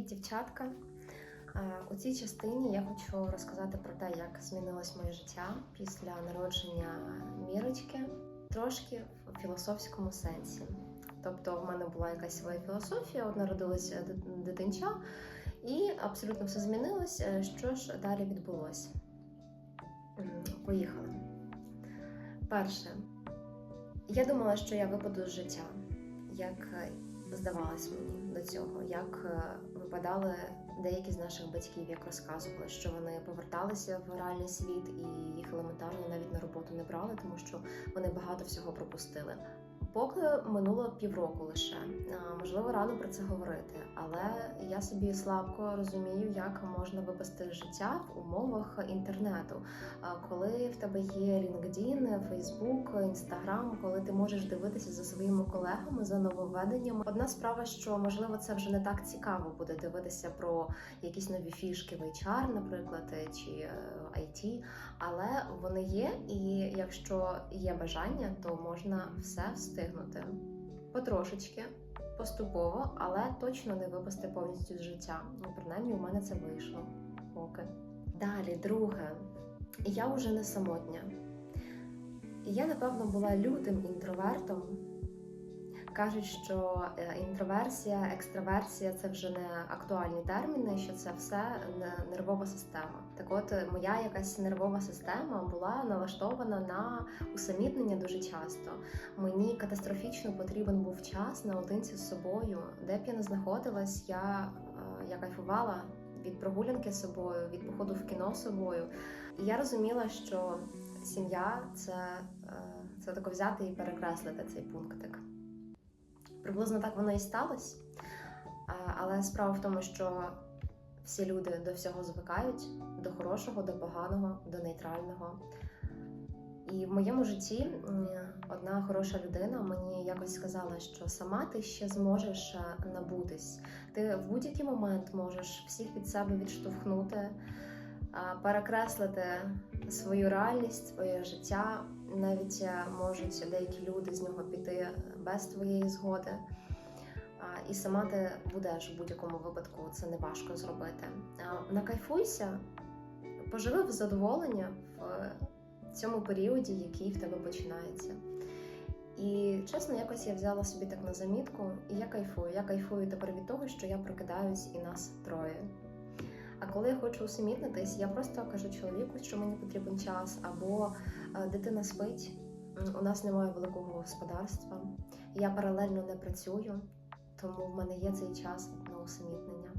Привіт, дівчатка! Е, У цій частині я хочу розказати про те, як змінилось моє життя після народження Мірочки, трошки в філософському сенсі. Тобто, в мене була якась своя філософія, от народилася дитинча, і абсолютно все змінилось. Е, Що ж далі відбулося? Поїхали. Перше, я думала, що я випаду з життя, як е, здавалось мені до цього, як випадали деякі з наших батьків, як розказували, що вони поверталися в реальний світ і їх елементарно навіть на роботу не брали, тому що вони багато всього пропустили. Поки минуло півроку лише, можливо, рано про це говорити, але я собі слабко розумію, як можна випасти життя в умовах інтернету. Коли в тебе є LinkedIn, Facebook, Instagram, коли ти можеш дивитися за своїми колегами, за нововведеннями. Одна справа, що можливо це вже не так цікаво буде дивитися про якісь нові фішки в HR, наприклад, чи е, IT, але вони є, і якщо є бажання, то можна все встигнути потрошечки. Поступово, але точно не випасти повністю з життя. Ну, принаймні, у мене це вийшло. Поки. Далі, друге, я вже не самотня. Я, напевно, була лютим інтровертом. Кажуть, що е, інтроверсія, екстраверсія це вже не актуальні терміни, що це все не- нервова система. Так от, е, моя якась нервова система була налаштована на усамітнення дуже часто. Мені катастрофічно потрібен був час наодинці з собою, де б я не знаходилась, я, е, я кайфувала від прогулянки з собою, від походу в кіно з собою. І я розуміла, що сім'я це, це тако взяти і перекреслити цей пунктик. Приблизно так воно і сталося. Але справа в тому, що всі люди до всього звикають: до хорошого, до поганого, до нейтрального. І в моєму житті одна хороша людина мені якось сказала, що сама ти ще зможеш е, набутись. Ти в будь-який момент можеш всіх від себе відштовхнути, перекреслити свою реальність, своє життя. Навіть е, можуть деякі люди з нього піти без твоєї згоди. І сама ти будеш в будь-якому випадку це не важко зробити. Накайфуйся, поживи в задоволення в цьому періоді, який в тебе починається. І чесно, якось я взяла собі так на замітку, і я кайфую. Я кайфую тепер від того, що я прокидаюсь і нас троє. А коли я хочу усамітнитись, я просто кажу чоловіку, що мені потрібен час, або е, дитина спить, у нас немає великого господарства, я паралельно не працюю, тому в мене є цей час на усамітнення.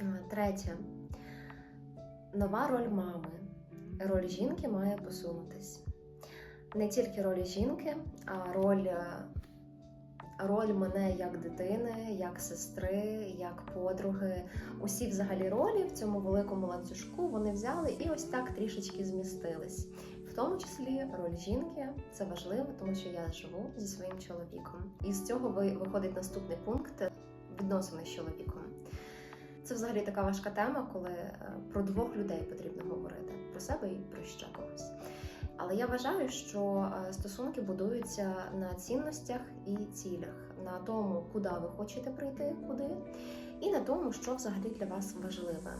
Е, Третє, нова роль мами. Роль жінки має посунутись. Не тільки роль жінки, а роль, е, роль мене як дитини, як сестри, як подруги. Усі взагалі ролі в цьому великому ланцюжку вони взяли і ось так трішечки змістились. В тому числі роль жінки це важливо, тому що я живу зі своїм чоловіком. І з цього ви- виходить наступний пункт відносини з чоловіком. Це взагалі така важка тема, коли е, про двох людей потрібно говорити про себе і про ще когось. Але я вважаю, що е, стосунки будуються на цінностях і цілях, на тому, куди ви хочете прийти, куди, і на тому, що взагалі для вас важливе.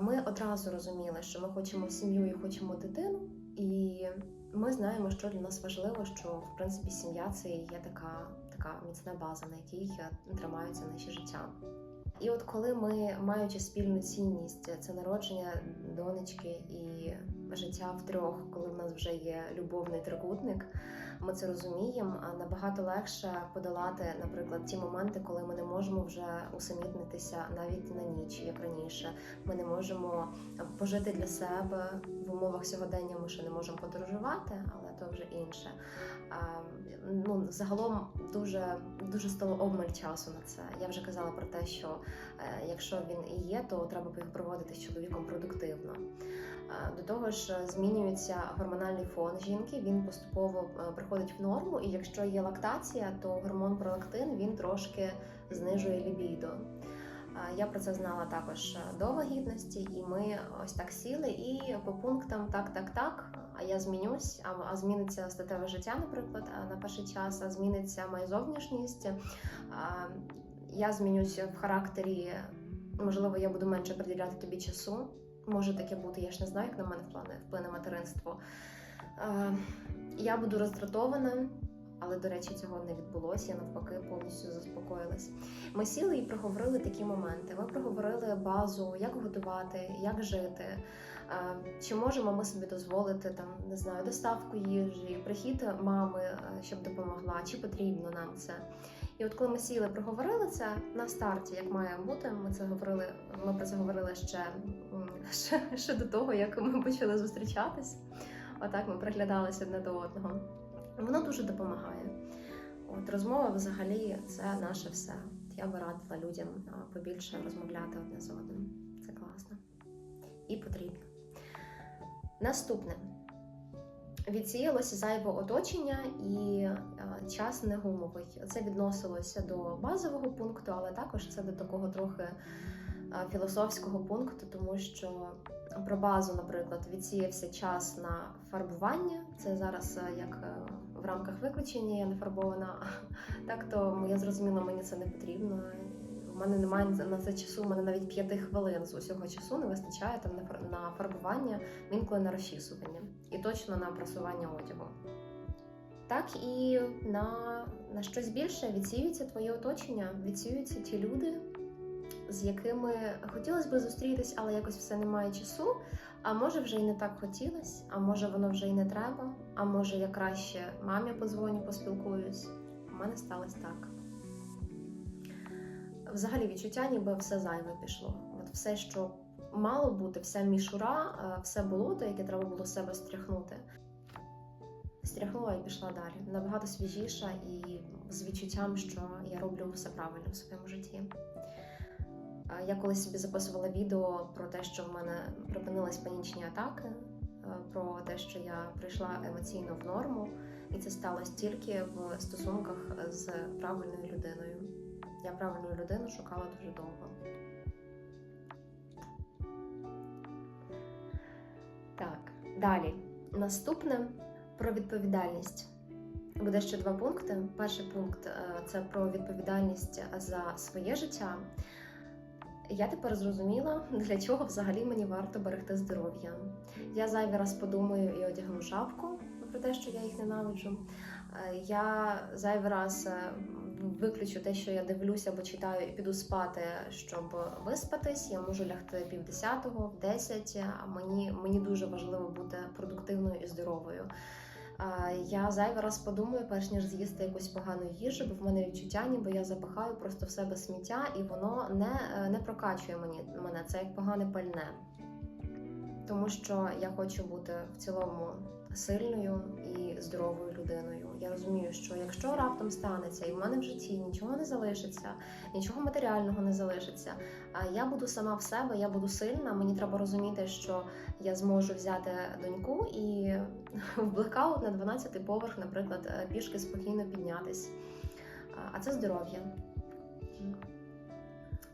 Ми одразу розуміли, що ми хочемо сім'ю і хочемо дитину, і ми знаємо, що для нас важливо, що в принципі сім'я це є така, така міцна база, на якій тримаються наші життя. І от коли ми, маючи спільну цінність, це народження донечки і життя втрьох, коли в нас вже є любовний трикутник, ми це розуміємо. А набагато легше подолати, наприклад, ті моменти, коли ми не можемо вже усамітнитися навіть на ніч, як раніше. Ми не можемо пожити для себе в умовах сьогодення. Ми ще не можемо подорожувати, але то вже інше. А, ну загалом дуже дуже стало обмаль часу на це. Я вже казала про те, що е, якщо він і є, то треба проводити з чоловіком продуктивно. Е, До того ж, е, змінюється гормональний фон жінки. Він поступово е, приходить в норму, і якщо є лактація, то гормон пролактин він трошки знижує лібідо. Я про це знала також до вагітності, і ми ось так сіли і по пунктам так, так, так. А я змінюсь, а, зміниться статеве життя, наприклад, на перший час, а зміниться моя зовнішність. Я змінюся в характері, можливо, я буду менше приділяти тобі часу. Може таке бути, я ж не знаю, як на мене вплине, вплине материнство. Е, я буду роздратована, але, до речі, цього не відбулося. Я навпаки повністю заспокоїлась. Ми сіли і проговорили такі моменти. Ми проговорили базу, як готувати, як жити. е, Чи можемо ми собі дозволити там, не знаю, доставку їжі, прихід мами, е, щоб допомогла, чи потрібно нам це? І от коли ми сіли, проговорили це на старті, як має бути, ми це говорили. Ми про це говорили ще, ще, ще до того, як ми почали зустрічатись. Отак ми приглядалися одне до одного. Воно дуже допомагає. От розмова взагалі це наше все. Я би радила людям побільше розмовляти одне з одним. Це класно і потрібно. Наступне. Відсіялося зайве оточення і час не гумовий. Це відносилося до базового пункту, але також це до такого трохи філософського пункту, тому що про базу, наприклад, відсіявся час на фарбування. Це зараз е, як е, в рамках виключення я не фарбована. Так то я зрозуміла, мені це не потрібно. У мене немає на це часу, у мене навіть п'яти хвилин з усього часу не вистачає там на фарбування, інколи на розчісування і точно на прасування одягу. Так і на, на щось більше відсіюється твоє оточення, відсіюються ті люди, з якими хотілося б зустрітись, але якось все немає часу. А може вже й не так хотілося, а може воно вже й не треба, а може я краще мамі подзвоню, поспілкуюсь. У мене сталося так. Взагалі відчуття, ніби все зайве пішло. От все, що мало бути, вся мішура, е, все болото, яке треба було себе стряхнути. Стряхнула і пішла далі. Набагато свіжіша і з відчуттям, що я роблю все правильно в своєму житті. Е, Я колись собі записувала відео про те, що в мене припинились панічні атаки, е, про те, що я прийшла емоційно в норму, і це сталося тільки в стосунках з правильною людиною. Я правильну людину шукала дуже довго. Так, далі. Наступне про відповідальність. Буде ще два пункти. Перший пункт е, це про відповідальність за своє життя. Я тепер зрозуміла, для чого взагалі мені варто берегти здоров'я. Я зайвий раз подумаю і одягну шапку про те, що я їх ненавиджу. Е, Я зайвий раз е, виключу те, що я дивлюся або читаю, і піду спати, щоб виспатись. Я можу лягти пів десятого, в десять. Мені, мені дуже важливо бути продуктивною і здоровою. Я зайвий раз подумаю, перш ніж з'їсти якусь погану їжу, бо в мене відчуття, ніби я запихаю просто в себе сміття, і воно не, е, не прокачує мені мене. Це як погане пальне. Тому що я хочу бути в цілому сильною і здоровою людиною. Розумію, що якщо раптом станеться, і в мене в житті нічого не залишиться, нічого матеріального не залишиться, я буду сама в себе, я буду сильна. Мені треба розуміти, що я зможу взяти доньку і в блекаут на 12-й поверх, наприклад, е, пішки спокійно піднятись. А- це здоров'я.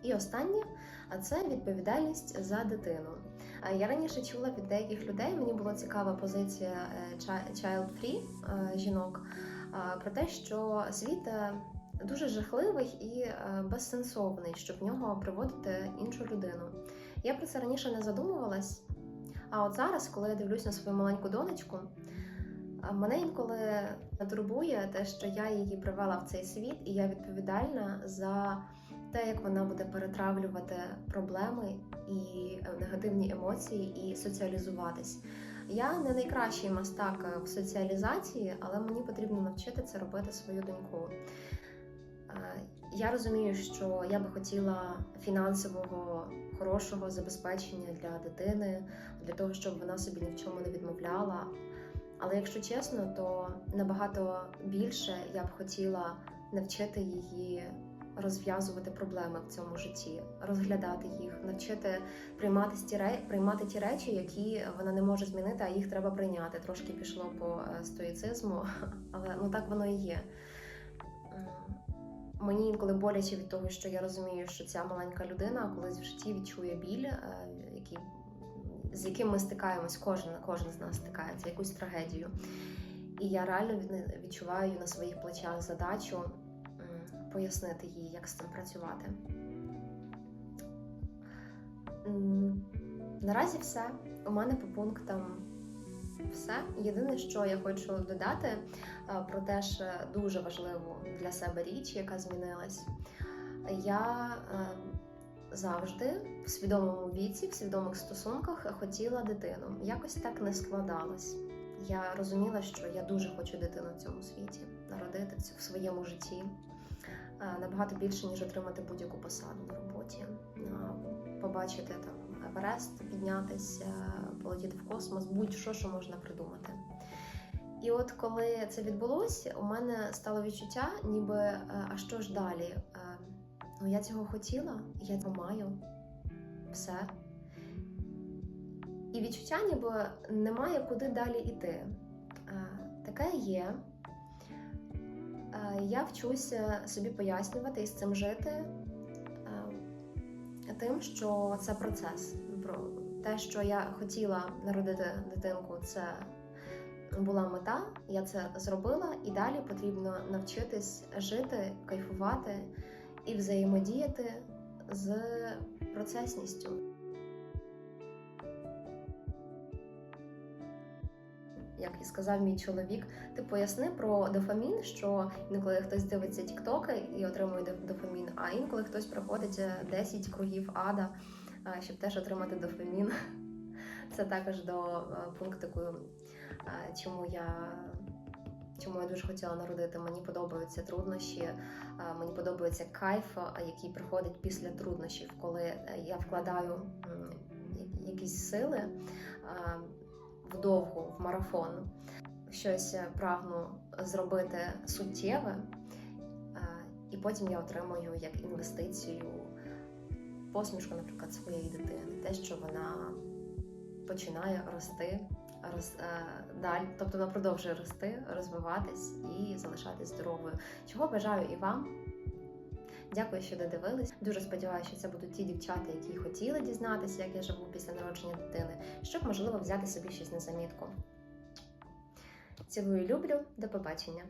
І останнє це відповідальність за дитину. Я раніше чула від деяких людей, мені була цікава позиція е, child-free е, жінок е, про те, що світ е, дуже жахливий і е, безсенсовний, щоб в нього приводити іншу людину. Я про це раніше не задумувалась. А от зараз, коли я дивлюсь на свою маленьку донечку, мене інколи турбує те, що я її привела в цей світ, і я відповідальна за те, як вона буде перетравлювати проблеми і е, негативні емоції, і соціалізуватись. Я не найкращий мастак е, в соціалізації, але мені потрібно навчити це робити свою доньку. Е, Я розумію, що я би хотіла фінансового хорошого забезпечення для дитини, для того, щоб вона собі ні в чому не відмовляла. Але якщо чесно, то набагато більше я б хотіла навчити її розв'язувати проблеми в цьому житті, розглядати їх, навчити приймати ті, приймати ті речі, які вона не може змінити, а їх треба прийняти. Трошки пішло по е, стоїцизму, але ну так воно і є. Мені інколи боляче від того, що я розумію, що ця маленька людина колись в житті відчує біль, е, який, з яким ми стикаємось, кожен, кожен з нас стикається, якусь трагедію. І я реально від- відчуваю на своїх плечах задачу пояснити їй, як з цим працювати. Наразі все. У мене по пунктам все. Єдине, що я хочу додати е, про теж дуже важливу для себе річ, яка змінилась. Я е, завжди в свідомому віці, в свідомих стосунках хотіла дитину. Якось так не складалось. Я розуміла, що я дуже хочу дитину в цьому світі, народити в своєму житті набагато більше, ніж отримати будь-яку посаду на роботі, Е, побачити там Еверест, піднятися, полетіти в космос, будь-що, що можна придумати. І от коли це відбулося, у мене стало відчуття, ніби е, а що ж далі? Е, Ну я цього хотіла, я цього маю, все. І відчуття, ніби немає куди далі йти. Е, Таке є. Е, Я вчуся собі пояснювати і з цим жити е, тим, що це процес. Про те, що я хотіла народити дитинку, це була мета, я це зробила, і далі потрібно навчитись жити, кайфувати і взаємодіяти з процесністю. Як і сказав мій чоловік, ти поясни про дофамін, що інколи хтось дивиться тіктоки і отримує дофамін, а інколи хтось проходить е, 10 кругів ада, е, щоб теж отримати дофамін. Це також до е, пунктику, е, чому я. Чому я дуже хотіла народити? Мені подобаються труднощі, е, мені подобається кайф, е, який приходить після труднощів, коли е, я вкладаю якісь сили е, вдовгу, в марафон, щось е, прагну зробити суттєве, е, і потім я отримую як інвестицію посмішку, наприклад, своєї дитини, те, що вона починає рости. Роз, е, далі, тобто вона продовжує рости, розвиватись і залишатись здоровою. Чого бажаю і вам. Дякую, що додивились. Дуже сподіваюся, що це будуть ті дівчата, які хотіли дізнатися, як я живу після народження дитини, щоб можливо взяти собі щось на замітку. Цілую, люблю, до побачення.